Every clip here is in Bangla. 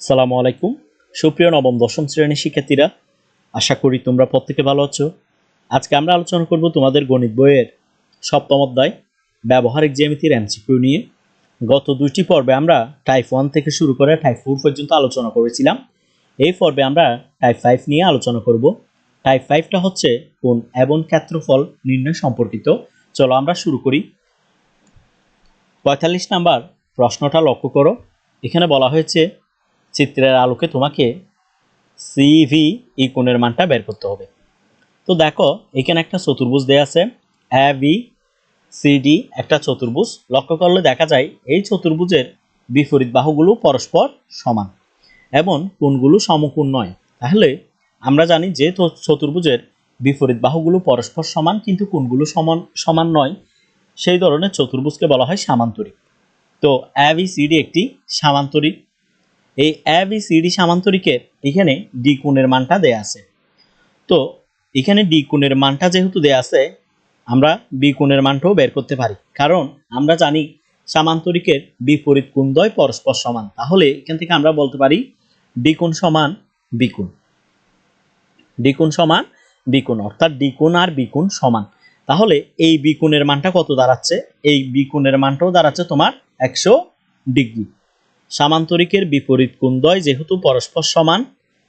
সালামু আলাইকুম। সুপ্রিয় নবম, দশম শ্রেণির শিক্ষার্থীরা, আশা করি তোমরা প্রত্যেকে ভালো আছো। আজকে আমরা আলোচনা করব তোমাদের গণিত বইয়ের সপ্তম অধ্যায়, ব্যবহারিক জ্যামিতির এমসিকিউ নিয়ে। গত দুইটি পর্বে আমরা টাইপ ওয়ান থেকে শুরু করে টাইপ ফোর পর্যন্ত আলোচনা করেছিলাম। এই পর্বে আমরা টাইপ ফাইভ নিয়ে আলোচনা করব। টাইপ ফাইভটা হচ্ছে কোন এবং ক্ষেত্রফল নির্ণয় সম্পর্কিত। চলো আমরা শুরু করি। পঁয়তাল্লিশ নাম্বার প্রশ্নটা লক্ষ্য করো। এখানে বলা হয়েছে চিত্রের আলোকে তোমাকে সিভি ই কোণের মানটা বের করতে হবে। তো দেখো, এখানে একটা চতুর্ভুজ দেয়া আছে এ বি সিডি একটা চতুর্ভুজ। লক্ষ্য করলে দেখা যায়, এই চতুর্ভুজের বিপরীত বাহুগুলো পরস্পর সমান এবং কোণগুলো সমকোণ নয়। তাহলে আমরা জানি যে চতুর্ভুজের বিপরীত বাহুগুলো পরস্পর সমান, কিন্তু কোণগুলো সমান সমান নয়। সেই ধরনের চতুর্ভুজকে বলা হয় সামান্তরিক। তো এ বি সিডি একটি সামান্তরিক এই এ বি সিডি সামান্তরিকের এখানে ডি কোণের মানটা দেয়া আছে। তো এখানে ডি কোণের মানটা যেহেতু দেয়া আছে, আমরা বি কোণের মানটাও বের করতে পারি। কারণ আমরা জানি সামান্তরিকের বিপরীত কোণদ্বয় পরস্পর সমান। তাহলে এখান থেকে আমরা বলতে পারি ডি কোণ সমান বি কোণ। ডি কোণ সমান বি কোণ, অর্থাৎ ডি কোণ আর বি কোণ সমান। তাহলে এই বি কোণের মানটা কত দাঁড়াচ্ছে? এই বি কোণের মানটাও দাঁড়াচ্ছে তোমার একশো ডিগ্রি। সামান্তরিকের বিপরীত কোণদ্বয় যেহেতু পরস্পর সমান,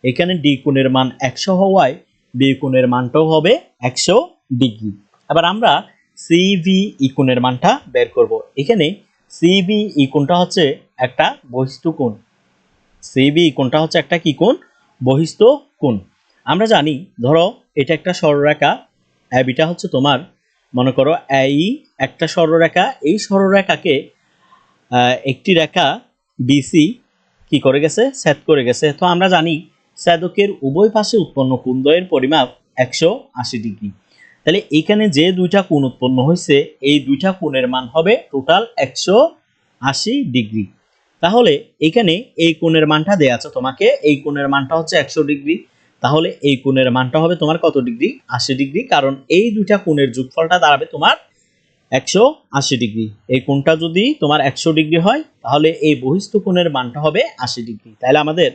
এখানে ডি কোণের মান একশো হওয়ায় বি কোণের মানটাও হবে একশো ডিগ্রি। এবার আমরা সিভি ই কোণের মানটা বের করব। এখানে সিবি ই কোণটা হচ্ছে একটা বহিস্থ কোণ। সিবি ই কোণটা হচ্ছে একটা কি কোণ? বহিস্থ কোণ। আমরা জানি, ধরো এটা একটা সরলরেখা অ্যাবিটা হচ্ছে তোমার, মনে করো এই একটা সরলরেখা এই সরলরেখাকে একটি রেখা বিসি কি করে গেছে? ছেদ করে গেছে। তো আমরা জানি ছেদকের উভয় পাশে উৎপন্ন কোণদ্বয়ের পরিমাপ একশো আশি ডিগ্রি। তাহলে এখানে যে দুইটা কোণ উৎপন্ন হয়েছে, এই দুইটা কোণের মান হবে টোটাল একশো আশি ডিগ্রি। তাহলে এখানে এই কোণের মানটা দেয়া আছে তোমাকে। এই কোণের মানটা হচ্ছে একশো ডিগ্রি। তাহলে এই কোণের মানটা হবে তোমার কত ডিগ্রি? আশি ডিগ্রি। কারণ এই দুইটা কোণের যোগফলটা দাঁড়াবে তোমার একশো আশি ডিগ্রি। এই কোণটা যদি তোমার একশো ডিগ্রি হয়, তাহলে এই বহিস্থ কোণের মানটা হবে আশি ডিগ্রি। তাহলে আমাদের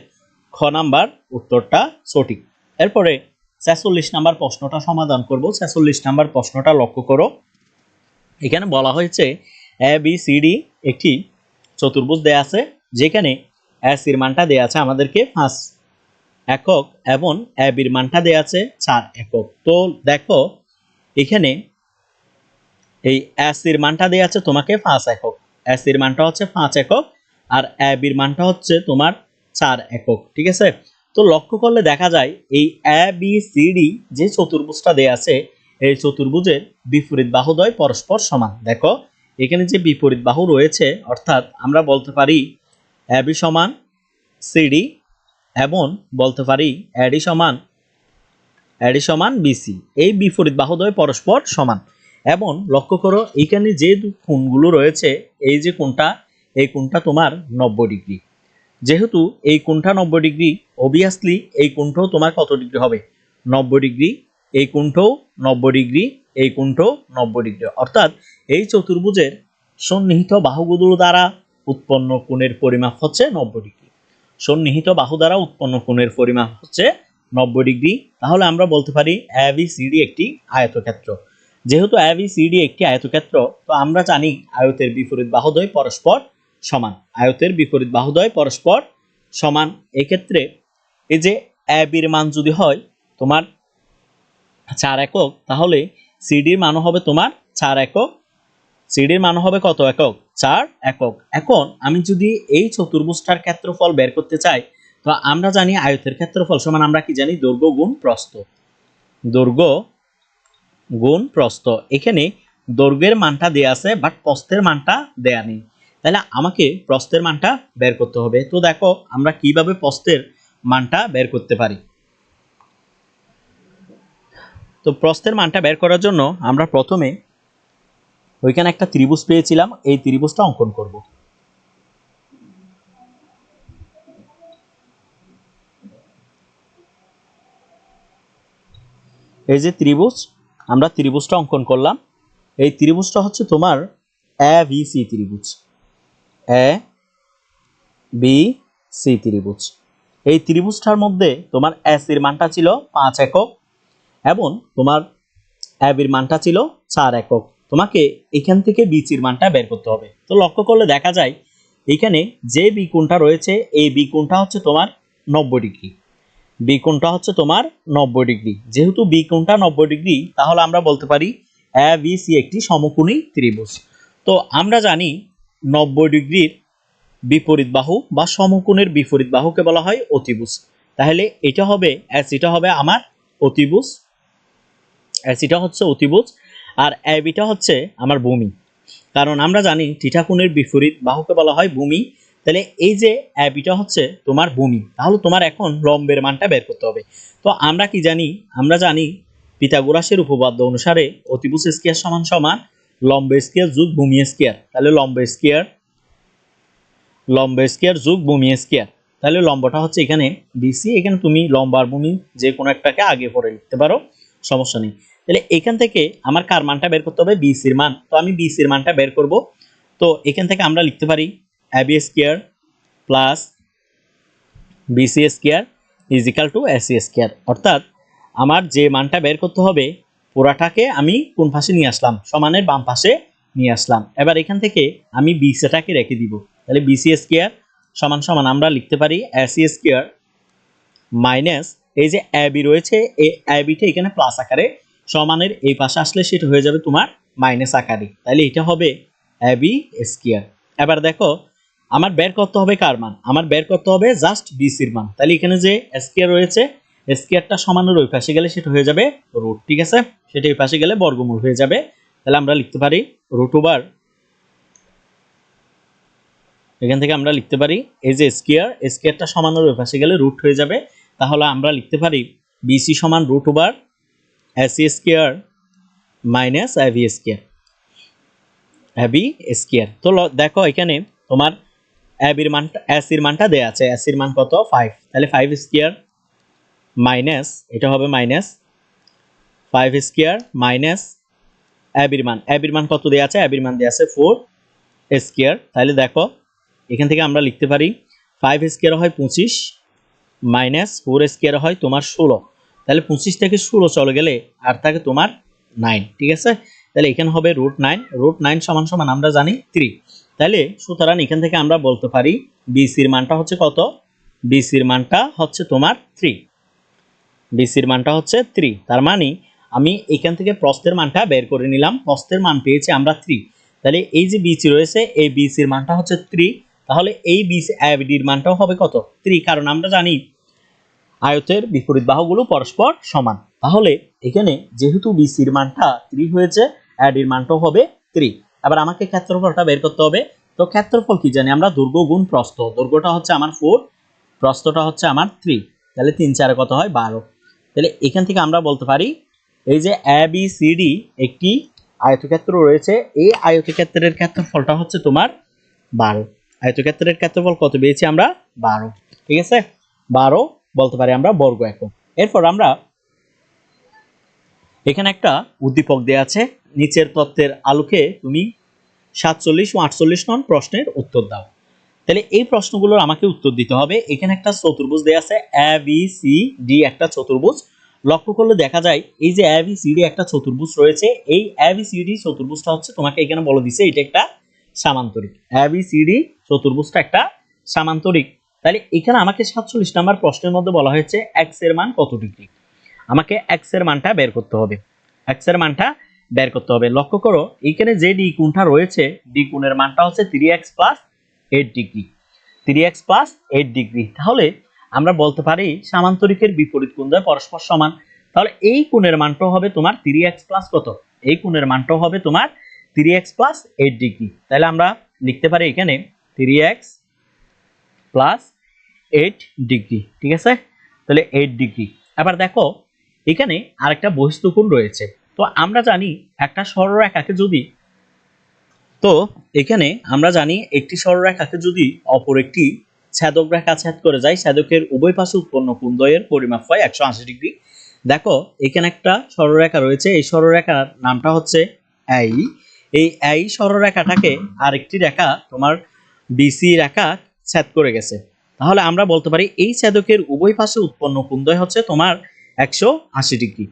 খ নাম্বার উত্তরটা সঠিক। এরপরে ছেচল্লিশ নাম্বার প্রশ্নটা সমাধান করব। ছেচল্লিশ নাম্বার প্রশ্নটা লক্ষ্য করো। এখানে বলা হয়েছে এ বি সি ডি একটি চতুর্ভুজ দেয়া আছে, যেখানে এ সির মানটা দেয়া আছে আমাদেরকে পাঁচ একক এবং এ বির মানটা দেয়া আছে চার একক। তো দেখো, এখানে এই অ্যাসির মানটা দেওয়া আছে তোমাকে পাঁচ একক। অ্যাসির মানটা হচ্ছে পাঁচ একক আর অ্যাবির মানটা হচ্ছে তোমার চার একক, ঠিক আছে? তো লক্ষ্য করলে দেখা যায় এই এ বি সি ডি যে চতুর্ভুজটা দেয়া আছে, এই চতুর্ভুজের বিপরীত বাহুদ্বয় পরস্পর সমান। দেখো, এখানে যে বিপরীত বাহু রয়েছে, অর্থাৎ আমরা বলতে পারি এ বি সমান সিডি এবং বলতে পারি অ্যাডি সমান অ্যাডি সমান বিসি এই বিপরীত বাহুদ্বয় পরস্পর সমান। এবং লক্ষ্য করো, এইখানে যে কোণগুলো রয়েছে, এই যে কোণটা, এই কোণটা তোমার নব্বই ডিগ্রি। যেহেতু এই কোণটা নব্বই ডিগ্রি অবভিয়াসলি এই কোণটাও তোমার কত ডিগ্রি হবে? নব্বই ডিগ্রি, এই কোণটাও নব্বই ডিগ্রি, এই কোণটাও নব্বই ডিগ্রি। অর্থাৎ এই চতুর্ভুজের সন্নিহিত বাহুগুলো দ্বারা উৎপন্ন কোণের পরিমাপ হচ্ছে নব্বই ডিগ্রি। সন্নিহিত বাহু দ্বারা উৎপন্ন কোণের পরিমাপ হচ্ছে নব্বই ডিগ্রি। তাহলে আমরা বলতে পারি এ বি সিডি একটি আয়তক্ষেত্র। যেহেতু এ বি সিডি একটি আয়তক্ষেত্র, তো আমরা জানি আয়তের বিপরীত বাহুদ্বয় পরস্পর সমান। আয়তের বিপরীত বাহুদ্বয় পরস্পর সমান। এক্ষেত্রে এই যে অ্যাবির মান যদি হয় তোমার চার একক, তাহলে সিডির মানও হবে তোমার চার একক। সিডির মান হবে কত একক? চার একক। এখন আমি যদি এই চতুর্ভুজটার ক্ষেত্রফল বের করতে চাই, তো আমরা জানি আয়তের ক্ষেত্রফল সমান, আমরা কি জানি? দৈর্ঘ্য গুণ প্রস্থ। দৈর্ঘ্য গুণ প্রস্থ। এখানে দৈর্ঘ্যের মানটা দেয়া আছে বাট প্রস্থের মানটা দেয়া নেই। তাহলে আমাকে প্রস্থের মানটা বের করতে হবে। তো দেখো, আমরা কীভাবে প্রস্থের মানটা বের করতে পারি? তো প্রস্থের মানটা বের করার জন্য আমরা প্রথমে ওইখানে একটা ত্রিভুজ পেয়েছিলাম। এই ত্রিভুজটা অঙ্কন করব। এই যে ত্রিভুজ আমরা ত্রিভুজটা অঙ্কন করলাম। এই ত্রিভুজটা হচ্ছে তোমার এ ভি সি ত্রিভুজ। এ বি সি ত্রিভুজ। এই ত্রিভুজটার মধ্যে তোমার এসির মানটা ছিল পাঁচ একক এবং তোমার অ্যাবির মানটা ছিল চার একক। তোমাকে এখান থেকে বিচির মানটা বের করতে হবে। তো লক্ষ্য করলে দেখা যায়, এখানে যে বি বিকোণটা রয়েছে, এই বি বিকোণটা হচ্ছে তোমার নব্বই ডিগ্রি। বিকোণটা হচ্ছে তোমার নব্বই ডিগ্রি। যেহেতু বিকোণটা নব্বই ডিগ্রি, তাহলে আমরা বলতে পারি এ বি সি একটি সমকোণী ত্রিভুজ। তো আমরা জানি নব্বই ডিগ্রির বিপরীত বাহু বা সমকোণের বিপরীত বাহুকে বলা হয় অতিভুজ। তাহলে এটা হবে এস এটা হবে আমার অতিভুজ। এস এটা হচ্ছে অতিভুজ আর অ্যাবিটা হচ্ছে আমার ভূমি। কারণ আমরা জানি থিটা বিপরীত বাহুকে বলা হয় ভূমি। তাহলে এই যে অ্যাবিটা হচ্ছে তোমার ভূমি, তাহলে তোমার এখন লম্বের মানটা বের করতে হবে। তো আমরা কি জানি? আমরা জানি পিথাগোরাসের উপপাদ্য অনুসারে অতিভুজ স্কয়ার সমান সমান লম্ব স্কয়ার যোগ ভূমি স্কয়ার। তাহলে লম্ব স্কয়ার লম্ব স্কয়ার যোগ ভূমি স্কয়ার। তাহলে লম্বটা হচ্ছে এখানে বিসি এখানে তুমি লম্বার ভূমি যে কোনো একটাকে আগে পরে লিখতে পারো, সমস্যা নেই। তাহলে এখান থেকে আমার কার মানটা বের করতে হবে? বিসির মান। তো আমি বিসির মানটা বের করব। তো এখান থেকে আমরা লিখতে পারি AB square plus BC square is equal to AC square অর্থাৎ আমার যে মানটা বের করতে হবে, পুরাটাকে আমি কোন পাশে নিয়ে আসলাম? সমানের বাম পাশে নিয়ে আসলাম। এবার এখান থেকে আমি বিসিটাকে রেখে দিব। তাহলে বিসি স্কয়ার সমান সমান আমরা লিখতে পারি এসি স্কয়ার মাইনাস এই যে অ্যাবি রয়েছে, এই অ্যাবিটা এখানে প্লাস আকারে সমানের এই পাশে আসলে সেটা হয়ে যাবে তোমার মাইনাস আকারে। তাহলে এটা হবে অ্যাবি স্কয়ার এবার দেখো আমার বের করতে হবে কার মান? আমার বের করতে হবে জাস্ট বিসির মান। তাহলে এখানে যে স্কয়ার রয়েছে স্কয়ারটা সমানের ওই পাশে গেলে সেটা হয়ে যাবে রুট ঠিক আছে? সেটা ওই পাশে গেলে বর্গমূল হয়ে যাবে। তাহলে আমরা লিখতে পারি রুট ওভার এখান থেকে আমরা লিখতে পারি এই যে স্কয়ার স্কয়ারটা সমানের ওই পাশে গেলে রুট হয়ে যাবে। তাহলে আমরা লিখতে পারি বিসি সমান root over AC square minus AB square AB square তো দেখো এখানে তোমার অ্যাবির মানটা অ্যাসির মানটা দেয়া আছে। অ্যাসির মান কত? ফাইভ তাহলে ফাইভ স্কয়ার মাইনাস এটা হবে মাইনাস ফাইভ স্কয়ার মাইনাস অ্যাবির মান। অ্যাবির মান কত দেয়া আছে? অ্যাবির মান দেয়া আছে ফোর স্কয়ার তাহলে দেখো, এখান থেকে আমরা লিখতে পারি ফাইভ স্কয়ার হয় পঁচিশ মাইনাস ফোর স্কয়ার হয় তোমার ষোলো। তাহলে পঁচিশ থেকে ষোলো চলে গেলে? আর থাকে তোমার নাইন ঠিক আছে? তাহলে এখানে হবে রুট নাইন রুট নাইন সমান সমান আমরা জানি থ্রি তাহলে সুতরাং এখান থেকে আমরা বলতে পারি বিসির মানটা হচ্ছে কত? বিসির মানটা হচ্ছে তোমার থ্রি বিসির মানটা হচ্ছে থ্রি তার মানে আমি এখান থেকে প্রস্থের মানটা বের করে নিলাম। প্রস্তের মান পেয়েছি আমরা থ্রি তাহলে এই যে বিসি রয়েছে, এই বিসির মানটা হচ্ছে থ্রি তাহলে এই বিসি অ্যাবিডির মানটাও হবে কত? থ্রি কারণ আমরা জানি আয়তের বিপরীত বাহুগুলো পরস্পর সমান। তাহলে এখানে যেহেতু বিসির মানটা থ্রি হয়েছে অ্যাডির মানটাও হবে থ্রি এবার আমাকে ক্ষেত্রফলটা বের করতে হবে। তো ক্ষেত্রফল কি জানি? আমরা দৈর্ঘ্য গুণ প্রস্থ। দুর্গটা হচ্ছে আমার ফোর প্রস্থটা হচ্ছে আমার থ্রি তাহলে তিন চারে কত হয়? বারো। তাহলে এখান থেকে আমরা বলতে পারি, এই যে এ বি সি ডি একটি আয়তক্ষেত্র রয়েছে, এই আয়তক্ষেত্রের ক্ষেত্রফলটা হচ্ছে তোমার বারো। আয়তক্ষেত্রের ক্ষেত্রফল কত পেয়েছি আমরা? বারো। ঠিক আছে? বারো বলতে পারি আমরা বর্গ একক। এরপর আমরা এখানে একটা উদ্দীপক দেওয়া আছে, নিচের তত্ত্বের আলোকে তুমি সাতচল্লিশ ও আটচল্লিশ নন প্রশ্নের উত্তর দাও। তাহলে এই প্রশ্নগুলোর আমাকে উত্তর দিতে হবে। এখানে একটা চতুর্ভুজ দেওয়া আছে এ বি সি ডি একটা চতুর্ভুজ। লক্ষ্য করলে দেখা যায়, এই যে এ বি সি ডি একটা চতুর্ভুজ রয়েছে, এই এ বি সি ডি চতুর্ভুজটা হচ্ছে তোমাকে এখানে বলে দিছে, এটা একটা সামান্তরিক। এ বি সি ডি চতুর্ভুজটা একটা সামান্তরিক। তাহলে এখানে আমাকে সাতচল্লিশ নাম্বার প্রশ্নের মধ্যে বলা হয়েছে এক্সের মান কত ডিগ্রি? আমাকে এক্সের মানটা বের করতে হবে। এক্সের মানটা বের করতে হবে। লক্ষ্য করো এখানে যে ডি কোণটা রয়েছে ডি কোণের মানটা হচ্ছে three x plus eight degree three x plus eight degree তাহলে আমরা বলতে পারি, সামান্তরিকের বিপরীত কোণ দ্বয় পরস্পর সমান। তাহলে এই কোণের মানটাও হবে তোমার থ্রি এক্স প্লাস কত? এই কোণের মানটাও হবে তোমার three x plus eight degree তাহলে আমরা লিখতে পারি এখানে three x plus eight degree ঠিক আছে? তাহলে এইট ডিগ্রি এবার দেখো এখানে আরেকটা বহিস্থ কোণ রয়েছে। তো আমরা জানি একটা সরলরেখাকে যদি তো এখানে আমরা জানি একটি সরলরেখাকে যদি অপর একটি ছেদক রেখা ছেদ করে যায়, ছেদকের উভয় পাশে উৎপন্ন কোণদ্বয়ের পরিমাপ হয় একশো আশি ডিগ্রি। দেখো, এখানে একটা সরলরেখা রয়েছে, এই সরলরেখার নামটা হচ্ছে এই। এই এই সরলরেখাটাকে আরেকটি রেখা তোমার বিসি রেখা ছেদ করে গেছে। তাহলে আমরা বলতে পারি এই ছেদকের উভয় পাশে উৎপন্ন কোণদ্বয় হচ্ছে তোমার একশো আশি ডিগ্রি।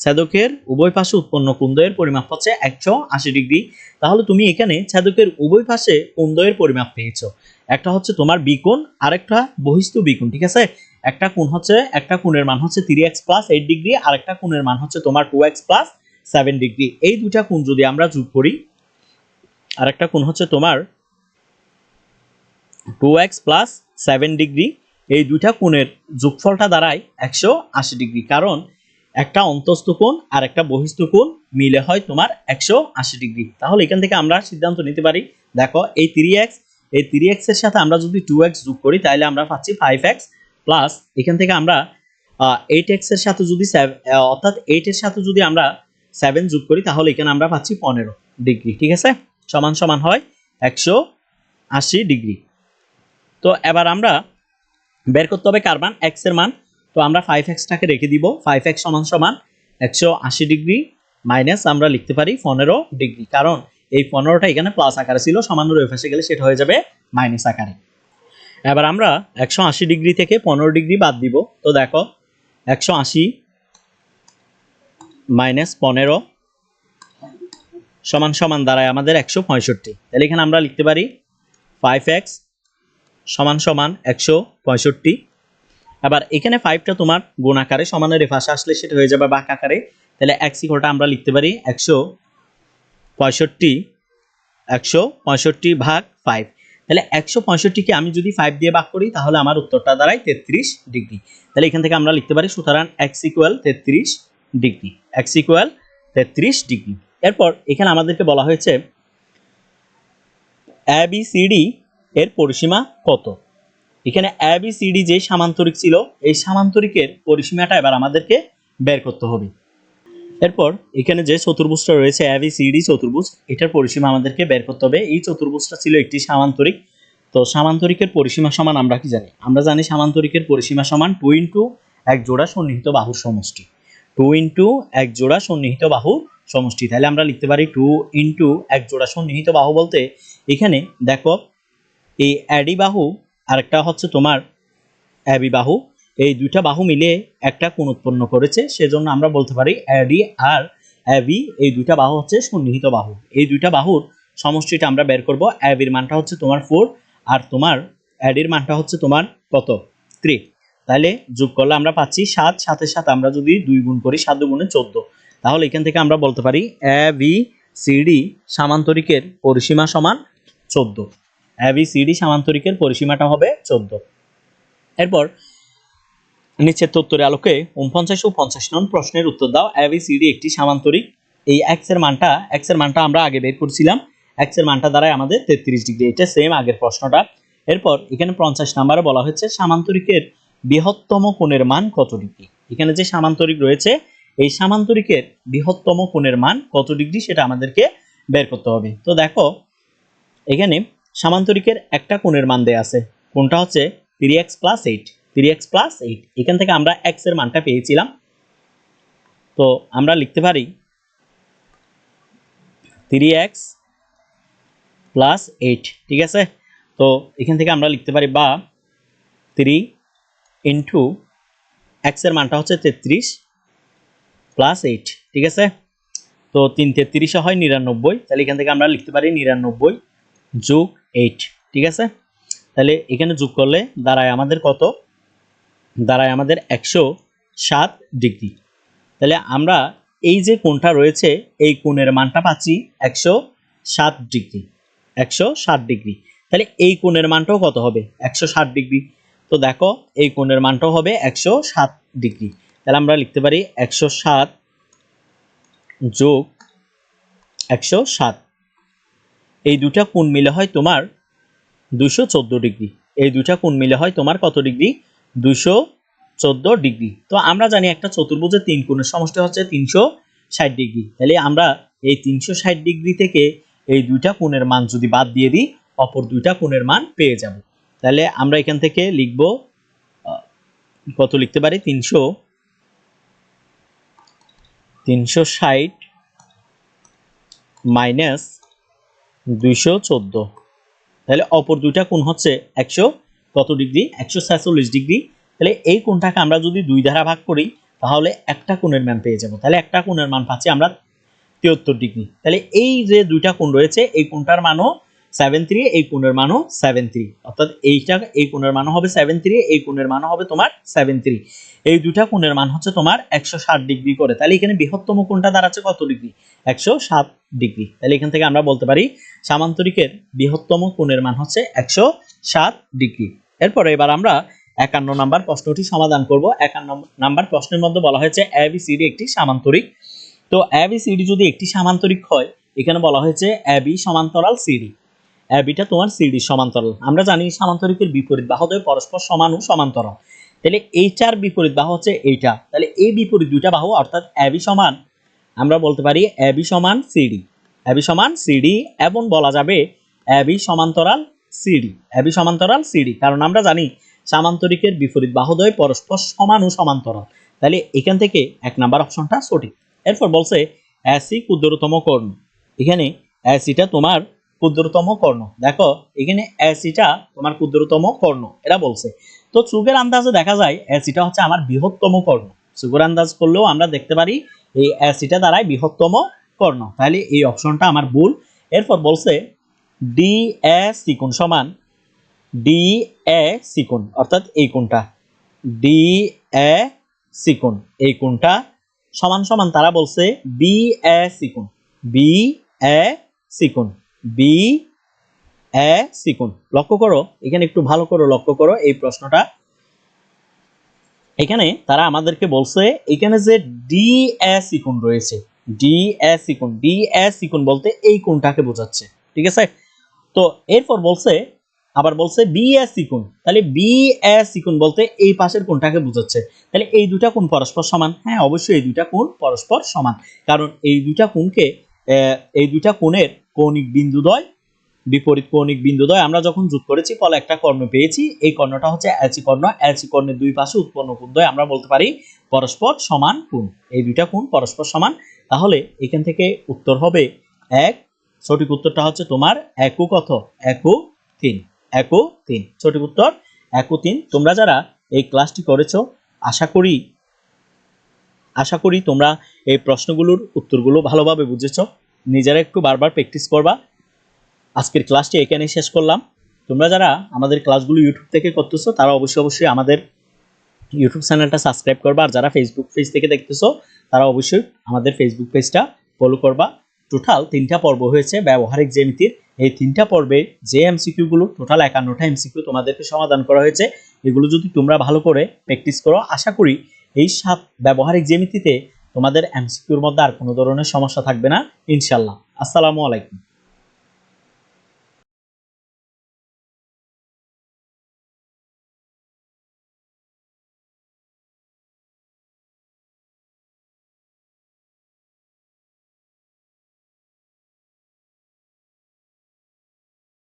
ছেদকের উভয় পাশে উৎপন্ন কোণদ্বয়ের পরিমাপ হচ্ছে একশো আশি ডিগ্রি। তাহলে তুমি এখানে ছেদকের উভয় পাশে কোণদ্বয়ের পরিমাপ পেয়েছ। একটা হচ্ছে তোমার বিকোণ আরেকটা বহিস্থ বিকোণ ঠিক আছে? একটা কোণ হচ্ছে, একটা কোণের মান হচ্ছে three x plus eight degree আর একটা কোণের মান হচ্ছে তোমার two x plus seven degree এই দুটা কোণ যদি আমরা যোগ করি আর একটা কোণ হচ্ছে তোমার two x plus seven degree এই দুইটা কোণের যোগফলটা দাঁড়ায় একশো আশি ডিগ্রি। কারণ একটা অন্তস্থ কোণ আর একটা বহিস্থ কোণ মিলে হয় তোমার একশো আশি ডিগ্রি। তাহলে এখান থেকে আমরা সিদ্ধান্ত নিতে পারি, দেখো এই থ্রি এক্স এই থ্রি এক্সের সাথে আমরা যদি টু এক্স যোগ করি, তাহলে আমরা পাচ্ছি ফাইভ এক্স প্লাস এখান থেকে আমরা এইট এক্সের সাথে যদি অর্থাৎ এইট এর সাথে যদি আমরা সেভেন যোগ করি, তাহলে এখানে আমরা পাচ্ছি পনেরো ডিগ্রি, ঠিক আছে? সমান সমান হয় একশো আশি ডিগ্রি। তো এবার আমরা বের করতে হবে কার মান? এক্সের মান। তো আমরা ফাইভ এক্সটাকে রেখে দিব। ফাইভ এক্স সমান সমান একশো আশি ডিগ্রি মাইনাস আমরা লিখতে পারি পনেরো ডিগ্রি। কারণ এই পনেরোটা এখানে প্লাস আকারে ছিল, সামান্য রেফাসে গেলে সেটা হয়ে যাবে মাইনাস আকারে। এবার আমরা একশো আশি ডিগ্রি থেকে পনেরো ডিগ্রি বাদ দিব। তো দেখো, একশো আশি মাইনাস পনেরো সমান সমান দাঁড়ায় আমাদের একশো পঁয়ষট্টি। তাহলে এখানে আমরা লিখতে পারি ফাইভ এক্স সমান সমান একশো পঁয়ষট্টি। এবার এখানে ফাইভটা তোমার গুণ আকারে সমানের রেফাসে আসলে সেটা হয়ে যাবে বাক আকারে। তাহলে এক্স ইকোটা আমরা লিখতে পারি একশো পঁয়ষট্টি একশো পঁয়ষট্টি ভাগ ফাইভ তাহলে একশো পঁয়ষট্টিকে আমি যদি ফাইভ দিয়ে ভাগ করি, তাহলে আমার উত্তরটা দাঁড়ায় তেত্রিশ ডিগ্রি। তাহলে এখান থেকে আমরা লিখতে পারি, সুতরাং এক্স ইকুয়াল তেত্রিশ ডিগ্রি এক্স ইকুয়াল তেত্রিশ ডিগ্রি। এরপর এখানে আমাদেরকে বলা হয়েছে এ বি সি ডি এর পরিসীমা কত? এখানে এ বি সি ডি যে সামান্তরিক ছিল, এই সামান্তরিকের পরিসীমাটা এবার আমাদেরকে বের করতে হবে। এরপর এখানে যে চতুর্ভুজটা রয়েছে এ বি সি ডি চতুর্ভুজ, এটার পরিসীমা আমাদেরকে বের করতে হবে। এই চতুর্ভুজটা ছিল একটি সামান্তরিক। তো সামান্তরিকের পরিসীমা সমান আমরা কি জানি? আমরা জানি সামান্তরিকের পরিসীমা সমান টু ইন্টু এক জোড়া সন্নিহিত বাহুর সমষ্টি। টু ইন্টু এক জোড়া সন্নিহিত বাহুর সমষ্টি। তাহলে আমরা লিখতে পারি টু ইন্টু এক জোড়া সন্নিহিত বাহু বলতে এখানে দেখো এই অ্যাডি বাহু, আরেকটা হচ্ছে তোমার অ্যাবি বাহু। এই দুইটা বাহু মিলে একটা কোণ উৎপন্ন করেছে, সেজন্য আমরা বলতে পারি অ্যাডি আর অ্যাবি। এই দুইটা বাহু হচ্ছে সন্নিহিত বাহু। এই দুইটা বাহুর সমষ্টিটা আমরা বের করব। অ্যাবির মানটা হচ্ছে তোমার ফোর আর তোমার অ্যাডির মানটা হচ্ছে তোমার কত? থ্রি। তাহলে যোগ করলে আমরা পাচ্ছি সাত। সাথে সাথে আমরা যদি দুই গুণ করি, সাত গুণে চোদ্দ। তাহলে এখান থেকে আমরা বলতে পারি এ বি সিডি সামান্তরিকের পরিসীমা সমান চোদ্দ। বি সামান্তরিকের পরিসীমাটা হবে চোদ্দ? এরপর, নিচের তত্ত্বের আলোকে উনপঞ্চাশ ও পঞ্চাশ নং প্রশ্নের উত্তর দাও। এ একটি সামান্তরিক? এই এক্সের মানটা এক্সের মানটা আমরা আগে বের করছিলাম। এক্সের মানটা দ্বারাই আমাদের তেত্রিশ ডিগ্রি, এটা সেম আগের প্রশ্নটা। এরপর, এখানে পঞ্চাশ নাম্বারে বলা হয়েছে সামান্তরিকের বৃহত্তম কোণের মান কত ডিগ্রি? এখানে যে সামান্তরিক রয়েছে, এই সামান্তরিকের বৃহত্তম কোণের মান কত ডিগ্রি সেটা আমাদেরকে বের করতে হবে। তো দেখো, এখানে সামান্তরিকের একটা কোণের মান দেয়া আছে। কোনটা হচ্ছে three x plus eight three x plus eight এখান থেকে আমরা এক্সের মানটা পেয়েছিলাম। তো আমরা লিখতে পারি থ্রি এক্স প্লাস এইট ঠিক আছে? তো এখান থেকে আমরা লিখতে পারি বা থ্রি ইন্টু এক্সের মানটা হচ্ছে তেত্রিশ প্লাস এইট ঠিক আছে? তো তিন তেত্রিশে হয় নিরানব্বই। তাহলে এখান থেকে আমরা লিখতে পারি নিরানব্বই যোগ এইট ঠিক আছে? তাহলে এখানে যোগ করলে দাঁড়ায় আমাদের কত? দাঁড়ায় আমাদের একশো সাত ডিগ্রি। তাহলে আমরা এই যে কোণটা রয়েছে, এই কোণের মানটা পাচ্ছি একশো সাত ডিগ্রি। একশো ষাট ডিগ্রি। তাহলে এই কোণের মানটাও কত হবে? একশো ষাট ডিগ্রি। তো দেখো, এই কোণের মানটাও হবে একশো সাত ডিগ্রি। তাহলে আমরা লিখতে পারি একশো সাত যোগ একশো সাত। এই দুটা কোণ মিলে হয় তোমার দুশো চোদ্দ ডিগ্রি। এই দুটা কোণ মিলে হয় তোমার কত ডিগ্রি? দুশো চোদ্দ ডিগ্রি। তো আমরা জানি একটা চতুর্ভুজের তিন কোণের সমষ্টি হচ্ছে তিনশো ষাট ডিগ্রি। তাহলে আমরা এই তিনশো ষাট ডিগ্রি থেকে এই দুইটা কোণের মান যদি বাদ দিয়ে দিই, অপর দুইটা কোণের মান পেয়ে যাব। তাহলে আমরা এখান থেকে লিখব কত লিখতে পারি? তিনশো তিনশো ষাট মাইনাস দুইশো চোদ্দ। তাহলে অপর দুইটা কোণ হচ্ছে একশো কত ডিগ্রি? একশো ছেচল্লিশ ডিগ্রি। তাহলে এই কোণটাকে আমরা যদি দুই দ্বারা ভাগ করি, তাহলে একটা কোণের মান পেয়ে যাব। তাহলে একটা কোণের মান পাচ্ছি আমরা তিয়াত্তর ডিগ্রি। তাহলে এই যে দুইটা কোণ রয়েছে, এই কোণটার মানও সেভেন থ্রি এই কোণের মানও সেভেন থ্রি অর্থাৎ এইটা এই কোণের মানও হবে সেভেন থ্রি এই কোণের মানও হবে তোমার সেভেন থ্রি এই দুইটা কোণের মান হচ্ছে তোমার একশো ষাট ডিগ্রি করে। তাহলে এখানে বৃহত্তম কোণটা দাঁড়াচ্ছে কত ডিগ্রি? একশো সাত ডিগ্রি। তাহলে এখান থেকে আমরা বলতে পারি, সামান্তরিকের বৃহত্তম কোণের মান হচ্ছে একশো সাত ডিগ্রি। এরপরে এবার আমরা একান্ন নাম্বার প্রশ্নটি সমাধান করব। একান্ন নাম্বার প্রশ্নের মধ্যে বলা হয়েছে এ বি সি ডি একটি সামান্তরিক। তো এ বি সি যদি একটি সামান্তরিক হয়, এখানে বলা হয়েছে এ বি সমান্তরাল সিডি বিটা তোমার সিডি সমান্তরাল। আমরা জানি সামান্তরিকের বিপরীত বাহুদ্বয় পরস্পর সমান ও সমান্তরাল। তাহলে এইটার বিপরীত বাহু হচ্ছে এইটা। তাহলে এই বিপরীত দুইটা বাহু অর্থাৎ এ বি সমান, আমরা বলতে পারি এ বি সমান সিডি। এ বি সমান সিডি এবং বলা যাবে এ বি সমান্তরাল সিডি। এ বি সমান্তরাল সিডি। কারণ আমরা জানি সামান্তরিকের বিপরীত বাহুদ্বয় পরস্পর সমান ও সমান্তরাল। তাহলে এখান থেকে এক নাম্বার অপশনটা সঠিক। এরপর বলছে অ্যাসি ক্ষুদ্রতম কর্ণ এখানে অ্যাসিটা তোমার ক্ষুদ্রতম কর্ণ। দেখো, এখানে অ্যাসিটা তোমার ক্ষুদ্রতম কর্ণ এটা বলছে। তো চুগের আন্দাজে দেখা যায় অ্যাসিটা হচ্ছে আমার বৃহত্তম কর্ণ। চুগের আন্দাজ করলেও আমরা দেখতে পারি, এই অ্যাসিটা দ্বারাই বৃহত্তম কর্ণ। তাহলে এই অপশনটা আমার ভুল। এরপর বলছে ডি এ সিকুন সমান ডি এ সিকুন অর্থাৎ এই কোনটা ডি এ সিকুন এই কোনটা সমান সমান তারা বলছে বি এ সিকুন বি এ সিকুন বি এ সিকুন লক্ষ্য করো, এখানে একটু ভালো করে লক্ষ্য করো এই প্রশ্নটা। এখানে তারা আমাদেরকে বলছে, এখানে যে ডি এ সিকুন রয়েছে ডি এ সিকুন ডি এ সিকুন বলতে এই কোণটাকে বোঝাচ্ছে, ঠিক আছে? তো এরপর বলছে, আবার বলছে বি এ সিকুন তাহলে বি এ সিকুন বলতে এই পাশের কোণটাকে বোঝাচ্ছে। তাহলে এই দুটা কোণ পরস্পর সমান? হ্যাঁ অবশ্যই এই দুইটা কোণ পরস্পর সমান। কারণ এই দুইটা কোণকে এই দুইটা কোণের কৌণিক বিন্দুদ্বয় বিপরীত কৌণিক বিন্দুদ্বয় আমরা যখন যোগ করেছি, ফলে একটা কর্ণ পেয়েছি। এই কর্ণটা হচ্ছে এচি কর্ণ এচি কর্ণের দুই পাশে উৎপন্ন কোণদ্বয় আমরা বলতে পারি পরস্পর সমান কোণ। এই দুইটা কোণ পরস্পর সমান। তাহলে এখান থেকে উত্তর হবে এক। সঠিক উত্তরটা হচ্ছে তোমার একু কত একু তিন। একু তিন। সঠিক উত্তর? একু তিন। তোমরা যারা এই ক্লাসটি করেছ, আশা করি আশা করি তোমরা এই প্রশ্নগুলোর উত্তরগুলো ভালোভাবে বুঝেছ। নিজেরা একটু বারবার প্র্যাকটিস করবা। আজকের ক্লাসটি এখানেই শেষ করলাম। তোমরা যারা আমাদের ক্লাসগুলো ইউটিউব থেকে করতেছো, তারা অবশ্যই অবশ্যই আমাদের ইউটিউব চ্যানেলটা সাবস্ক্রাইব করবা। আর যারা ফেসবুক পেজ থেকে দেখতেছো, তারা অবশ্যই আমাদের ফেসবুক পেজটা ফলো করবা। টোটাল তিনটা পর্ব হয়েছে ব্যবহারিক জ্যামিতির। এই তিনটা পর্বে যে এমসিকিউগুলো টোটাল একান্নটা এমসিকিউ তোমাদেরকে সমাধান করা হয়েছে। এগুলো যদি তোমরা ভালো করে প্র্যাকটিস করো, আশা করি এই সাত ব্যবহারিক জ্যামিতিতে তোমাদের এমসিকিউর মধ্যে আর কোনো ধরনের সমস্যা থাকবে না ইনশাল্লাহ আসসালামু আলাইকুম।